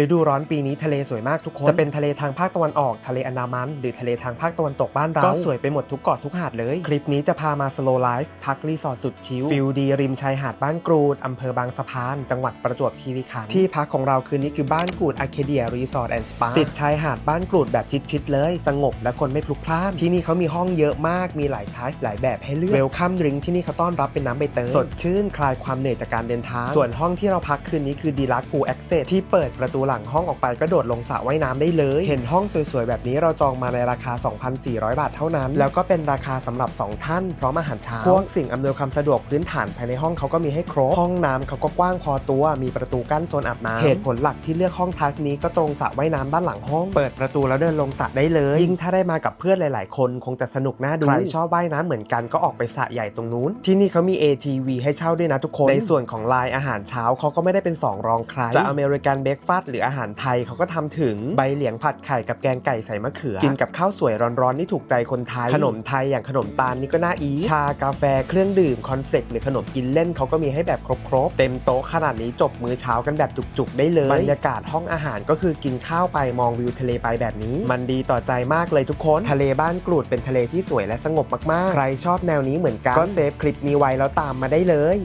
ฤดูร้อนปีนี้ทะเลสวยมากทุกคน จะเป็นทะเลทางภาคตะวันออกทะเลอันดามัน หรือทะเลทางภาคตะวันตกบ้านเรา ก็สวยไปหมดทุกเกาะทุกหาดเลย คลิปนี้จะพามาสโลไลฟ์พักรีสอร์ทสุดชิลฟิลดีริมชายหาดบ้านกรูดอำเภอบางสะพาน จังหวัดประจวบคีรีขันธ์ที่พักของเราคืนนี้คือบ้านกรูดอาเคเดียรีสอร์ทแอนด์สปาติดชายหาดบ้านกรูดแบบชิดๆเลย สงบและคนไม่พลุกพล่านที่นี่เขามีห้องเยอะมากมีหลายไทป์หลายแบบให้เลือกเวลคัมดริงที่นี่เขาต้อนรับเป็นน้ำใบเตยสดชื่นคลายความเหนื่อยจากการเดินทางส่วนห้องที่เราพักคืนนี้คือดีลักพูแอคเซสที่เปิดประตูหลังห้องออกไปก็โดดลงสระว่ายน้ำได้เลย เห็นห้องสวยๆ แบบนี้เราจองมาในราคา 2,400 บาทเท่านั้น แล้วก็เป็นราคาสำหรับ 2 ท่าน พร้อมอาหารเช้าพวกสิ่งอำนวยความสะดวกพื้นฐานภายในห้องเขาก็มีให้ครบ ห้องน้ำเขาก็กว้างพอตัว มีประตูกั้นโซนอาบน้ำเหตุผลหลักที่เลือกห้องพักนี้ก็ตรงสระว่ายน้ำด้านหลังห้อง เปิดประตูแล้วเดินลงสระได้เลย ยิ่งถ้าได้มากับเพื่อนหลาย ๆ คนคงจะสนุกน่าดู ใครชอบว่ายน้ำเหมือนกันก็ออกไปสระใหญ่ตรงนู้น ที่นี่เขามี ATV ให้เช่าด้วยนะทุกคน ในส่วนของลายอาหารเช้าเขาก็ไม่ได้เป็นสองรองใคร จะอเมริกันเบรกฟาสต์หรืออาหารไทยเขาก็ทำถึงใบเหลียงผัดไข่กับแกงไก่ใส่มะเขือ กินกับข้าวสวยร้อนๆนี่ถูกใจคนไทย ขนมไทยอย่างขนมตาลนี่ก็น่าอีชากาแฟเครื่องดื่มคอนเฟลกหรือขนมกินเล่นเขาก็มีให้แบบครบๆ เต็มโต๊ะขนาดนี้จบมื้อเช้ากันแบบจุกๆ ได้เลยบรรยากาศห้องอาหารก็คือกินข้าวไปมองวิวทะเลไปแบบนี้ มันดีต่อใจมากเลยทุกคนทะเลบ้านกรูดเป็นทะเลที่สวยและสงบมากๆ ใครชอบแนวนี้เหมือนกันก็เซฟคลิปนี้ไว้แล้วตามมาได้เลย